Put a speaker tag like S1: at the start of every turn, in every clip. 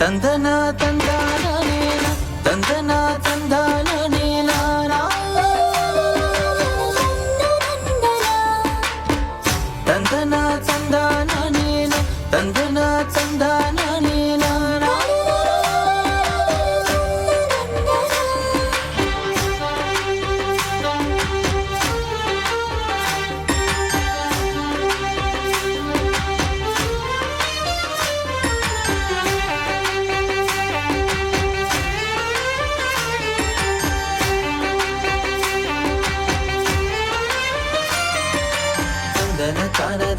S1: தந்தனா தந்தானேன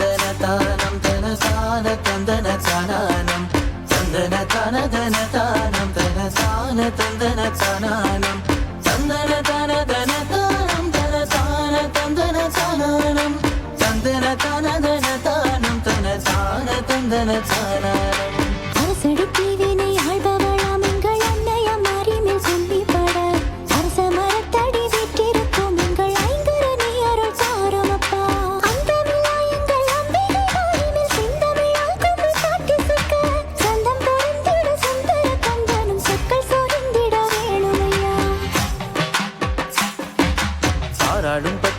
S1: தானதன தானம் தன சான தந்தன தானானம் தந்தன தானதன தானம் தன சான தந்தன தானானம் தந்தன தானதன தானம் தன சான தந்தன தானானம் தந்தன தானதன தானம் தன சான தந்தன தானானம்
S2: அரசடி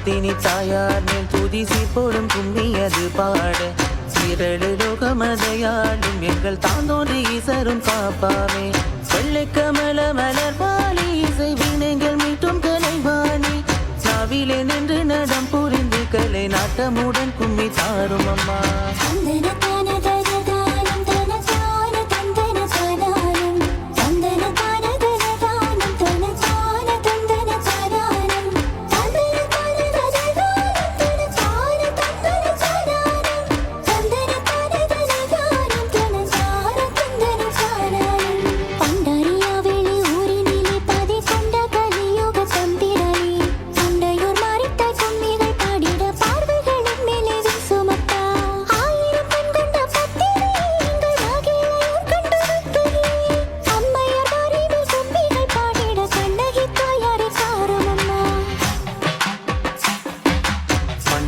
S1: பாராடும் தாயார் மேல் துதி சிப்போடும் கும்மியது பாட. சீரழு லோகமதையாடும் எங்கள் தாந்தோன்றி ஈசரும் காப்பாமே. வெள்ளை கமல மலர் பாலி இசை வீணைகள் மீட்டும் கலைவாணி. நாவிலே நின்று நடம் புரிந்து கலை நாட்டமுடன் கும்மி தாரும் அம்மா.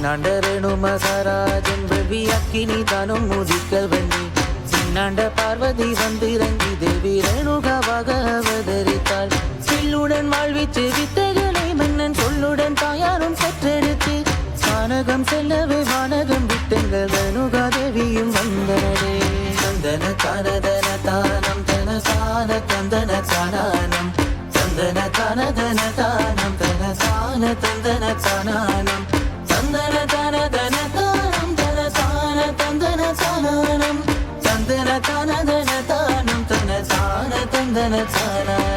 S1: மண்ணாண்டரேணு மகாராஜன் வெவி அக்கினி தானும் முதிக்கல் வண்ணி. சின்னாண்ட பார்வதி வந்திறங்கி தேவி ரேணுகாவாக அவதரித்தாள். சில்லுடன் வாழ்விச்சு வித்தைகளை மன்னன் சொல்லுடன் தாயாரும் சற்றெடுத்து வானகம் செல்லவே வானகம் விட்டெங்கள் ரேணுகா தேவியும் வந்தனே சந்தன தானதன தானம் தன சான தந்தன தானானம் சந்தன தானதன தானம் தன சான தந்தன தானானம் சான தந்தன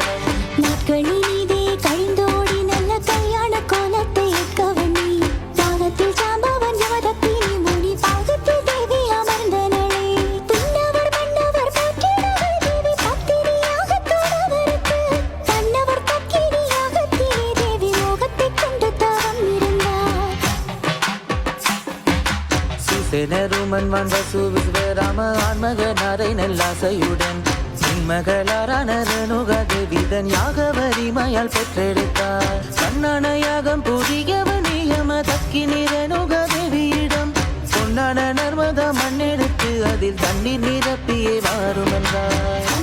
S1: சுசேனருமன் வந்தசு விஸ்வராம ஆன்மகனாரை நல்லாசையுடன். மகளாரான ரேணுகா யாக வரிமையால் பெற்றெடுத்தார். கண்ணான யாகம் புதியவன் நியம தக்கினி ரேணுகா பொன்னான நர்மதா மண்ணெடுத்து அதில் தண்ணீர் நிரப்பியே வாரும் என்றார்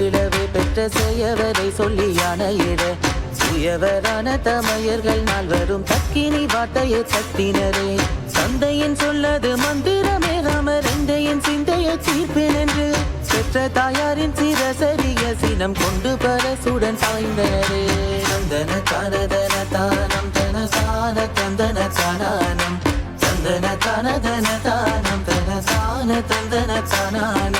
S1: தலை பெற்ற செய்யவரை சொல்லியான யானையிட சுயவரான தமையர்கள் நால்வரும் தக்கினி வார்த்தையை தட்டினரே. தந்தையின் சொல்லது மந்திரமே ராமரந்தையின் சிந்தையை தீர்ப்பேன் என்று. பெற்ற தாயாரின் சிரசரிய சினம் கொண்டு பரசுடன் சாய்ந்தனரே. சந்தன தானதன தானம் தன சான தந்தன தானானம் தந்தன தானதன தானம் தன சான தந்தன தானானம்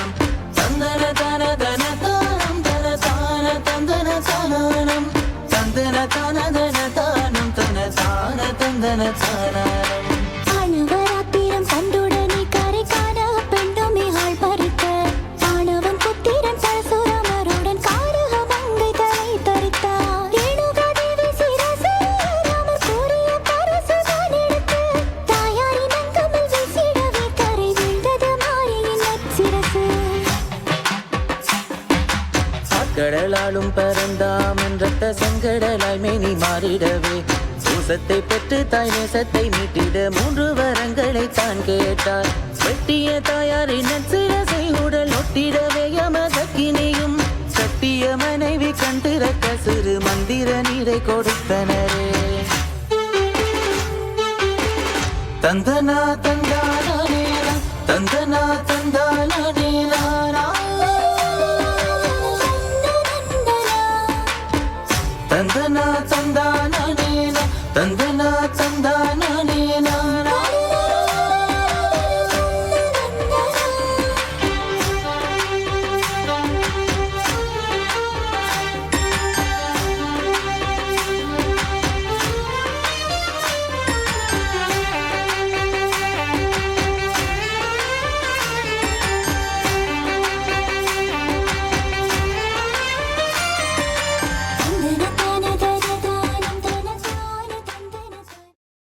S1: ஆட்கடலாலும் பரந்தாமன் ரத்த செங்கடலாய் மேனி மாறிடவே. சூசத்தை பெற்று தாய் நேசத்தை மீட்டிட மூன்று வரங்களை தான் கேட்டார். வெட்டிய தாயாரின் சிரசை உடல் ஒட்டிடவே யமதக்கினியும் கட்டிய மனைவி கண்டிருக்க சிறு மந்திர நீரை கொடுத்தனரே. தந்தனா தந்தானே தந்தனா தந்தானே